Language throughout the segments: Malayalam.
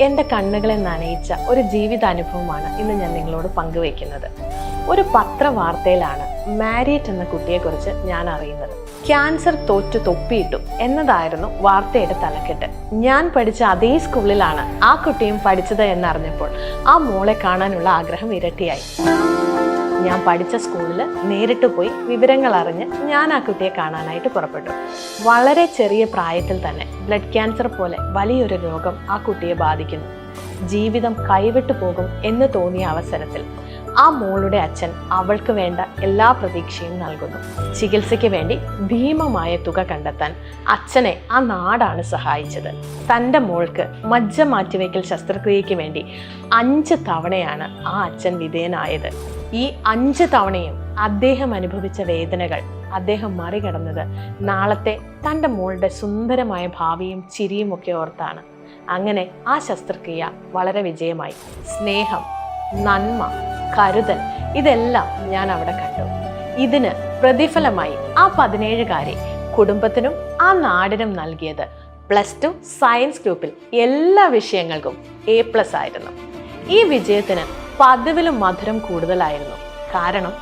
എന്റെ കണ്ണുകളെ നനയിച്ച ഒരു ജീവിതാനുഭവമാണ് ഇന്ന് ഞാൻ നിങ്ങളോട് പങ്കുവയ്ക്കുന്നത്. ഒരു പത്രവാർത്തയിലാണ് മാരിയറ്റ് എന്ന കുട്ടിയെക്കുറിച്ച് ഞാൻ അറിയുന്നത്. ക്യാൻസർ തോറ്റു തൊപ്പിയിട്ടു എന്നതായിരുന്നു വാർത്തയുടെ തലക്കെട്ട്. ഞാൻ പഠിച്ച അതേ സ്കൂളിലാണ് ആ കുട്ടിയും പഠിച്ചത് എന്നറിഞ്ഞപ്പോൾ ആ മോളെ കാണാനുള്ള ആഗ്രഹം ഇരട്ടിയായി. ഞാൻ പഠിച്ച സ്കൂളിൽ നേരിട്ട് പോയി വിവരങ്ങൾ അറിഞ്ഞ് ഞാൻ ആ കുട്ടിയെ കാണാനായിട്ട് പുറപ്പെട്ടു. വളരെ ചെറിയ പ്രായത്തിൽ തന്നെ ബ്ലഡ് ക്യാൻസർ പോലെ വലിയൊരു രോഗം ആ കുട്ടിയെ ബാധിക്കുന്നു. ജീവിതം കൈവിട്ടു പോകും എന്ന് തോന്നിയ അവസരത്തിൽ ആ മോളുടെ അച്ഛൻ അവൾക്ക് വേണ്ട എല്ലാ പ്രതീക്ഷയും നൽകുന്നു. ചികിത്സയ്ക്ക് വേണ്ടി ഭീമമായ തുക കണ്ടെത്താൻ അച്ഛനെ ആ നാടാണ് സഹായിച്ചത്. തന്റെ മോൾക്ക് മജ്ജ മാറ്റിവെക്കൽ ശസ്ത്രക്രിയയ്ക്ക് വേണ്ടി അഞ്ച് തവണയാണ് ആ അച്ഛൻ വിധേയനായത്. ഈ അഞ്ച് തവണയും അദ്ദേഹം അനുഭവിച്ച വേദനകൾ അദ്ദേഹം മറികടന്നത് നാളത്തെ തന്റെ മോളുടെ സുന്ദരമായ ഭാവിയും ചിരിയും ഒക്കെ ഓർത്താണ്. അങ്ങനെ ആ ശസ്ത്രക്രിയ വളരെ വിജയമായി. സ്നേഹം നന്മ കരുതൽ. ഇതെല്ലാം ഞാൻ അവിടെ കണ്ടു. ഇതിന് പ്രതിഫലമായി ആ പതിനേഴുകാരെ കുടുംബത്തിനും ആ നാടിനും നൽകിയത് പ്ലസ് ടു സയൻസ് ഗ്രൂപ്പിൽ എല്ലാ വിഷയങ്ങൾക്കും എ പ്ലസ് ആയിരുന്നു. ഈ വിജയത്തിന് പതിവിലും മധുരം കൂടുതലായിരുന്നു. കാരണം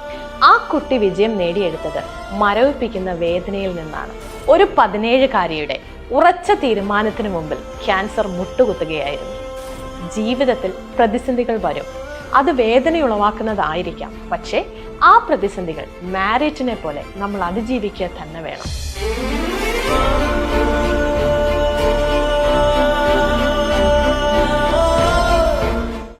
ആ കുട്ടി വിജയം നേടിയെടുത്തത് മരവിപ്പിക്കുന്ന വേദനയിൽ നിന്നാണ്. ഒരു പതിനേഴുകാരിയുടെ ഉറച്ച തീരുമാനത്തിന് മുമ്പിൽ ക്യാൻസർ മുട്ടുകുത്തുകയായിരുന്നു. ജീവിതത്തിൽ പ്രതിസന്ധികൾ വരും. അത് വേദനയുളവാക്കുന്നതായിരിക്കാം. പക്ഷേ ആ പ്രതിസന്ധികൾ മാരേറ്റിനെ പോലെ നമ്മൾ അതിജീവിക്കുക തന്നെ വേണം.